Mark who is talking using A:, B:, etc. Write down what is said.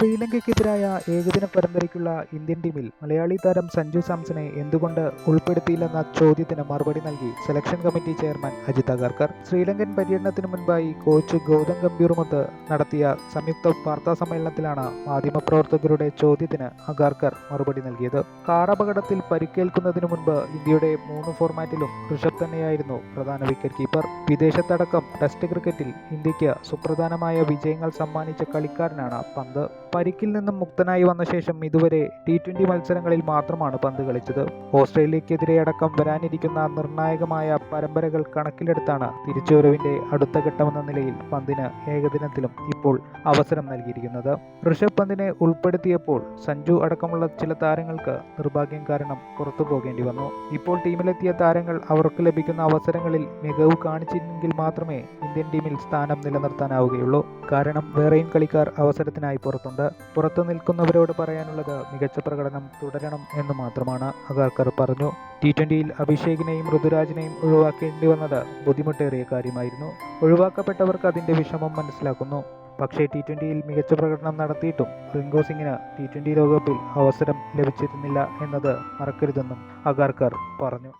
A: ഓസ്ട്രേലിയക്കെതിരായ ഏകദിന പരമ്പരയ്ക്കുള്ള ഇന്ത്യൻ ടീമിൽ മലയാളി താരം സഞ്ജു സാംസനെ എന്തുകൊണ്ട് ഉൾപ്പെടുത്തിയില്ലെന്ന ചോദ്യത്തിന് മറുപടി നൽകി selection committee chairman Ajit Agarkar. Sri Lankan പര്യടനത്തിന് മുൻപായി കോച്ച് ഗൗതം ഗംഭീറുമൊത്ത് നടത്തിയ സംയുക്ത വാർത്താ സമ്മേളനത്തിലാണ് മാധ്യമപ്രവർത്തകരുടെ ചോദ്യത്തിന് അഗാർക്കർ മറുപടി നൽകിയത്. കാർ അപകടത്തിൽ പരിക്കേൽക്കുന്നതിനു മുൻപ് ഇന്ത്യയുടെ മൂന്ന് ഫോർമാറ്റിലും ഋഷഭ് തന്നെയായിരുന്നു പ്രധാന വിക്കറ്റ് കീപ്പർ. വിദേശത്തടക്കം ടെസ്റ്റ് ക്രിക്കറ്റിൽ ഇന്ത്യയ്ക്ക് സുപ്രധാനമായ വിജയങ്ങൾ സമ്മാനിച്ച കളിക്കാരനാണ് പന്ത്. പരിക്കിൽ നിന്നും മുക്തനായി വന്ന ശേഷം ഇതുവരെ ടി ട്വന്റി മത്സരങ്ങളിൽ മാത്രമാണ് പന്ത് കളിച്ചത്. ഓസ്ട്രേലിയക്കെതിരെ അടക്കം വരാനിരിക്കുന്ന നിർണായകമായ പരമ്പരകൾ കണക്കിലെടുത്താണ് തിരിച്ചുവരവിന്റെ അടുത്ത ഘട്ടമെന്ന നിലയിൽ പന്തിന് ഏകദിനത്തിലും ഇപ്പോൾ അവസരം നൽകിയിരിക്കുന്നത്. ഋഷഭ് പന്തിനെ ഉൾപ്പെടുത്തിയപ്പോൾ സഞ്ജു അടക്കമുള്ള ചില താരങ്ങൾക്ക് നിർഭാഗ്യം കാരണം പുറത്തു പോകേണ്ടി വന്നു. ഇപ്പോൾ ടീമിലെത്തിയ താരങ്ങൾ അവർക്ക് ലഭിക്കുന്ന അവസരങ്ങളിൽ മികവ് കാണിച്ചിരുന്നെങ്കിൽ മാത്രമേ ഇന്ത്യൻ ടീമിൽ സ്ഥാനം നിലനിർത്താനാവുകയുള്ളൂ. കാരണം വേറെയും കളിക്കാർ അവസരത്തിനായി പുറത്തുണ്ട്. പുറത്തു നിൽക്കുന്നവരോട് പറയാനുള്ളത് മികച്ച പ്രകടനം തുടരണം എന്ന് മാത്രമാണ്. അഗാർക്കർ പറഞ്ഞു ടി ട്വന്റിയിൽ അഭിഷേകിനെയും ഋതുരാജിനെയും ഒഴിവാക്കേണ്ടി വന്നത് ബുദ്ധിമുട്ടേറിയ കാര്യമായിരുന്നു. ഒഴിവാക്കപ്പെട്ടവർക്ക് അതിന്റെ വിഷമം മനസ്സിലാക്കുന്നു. പക്ഷേ ടി ട്വന്റിയിൽ മികച്ച പ്രകടനം നടത്തിയിട്ടും റിങ്കോ സിംഗിന് ടി ട്വന്റി ലോകകപ്പിൽ അവസരം ലഭിച്ചിരുന്നില്ല എന്നത് മറക്കരുതെന്നും അഗാർക്കർ പറഞ്ഞു.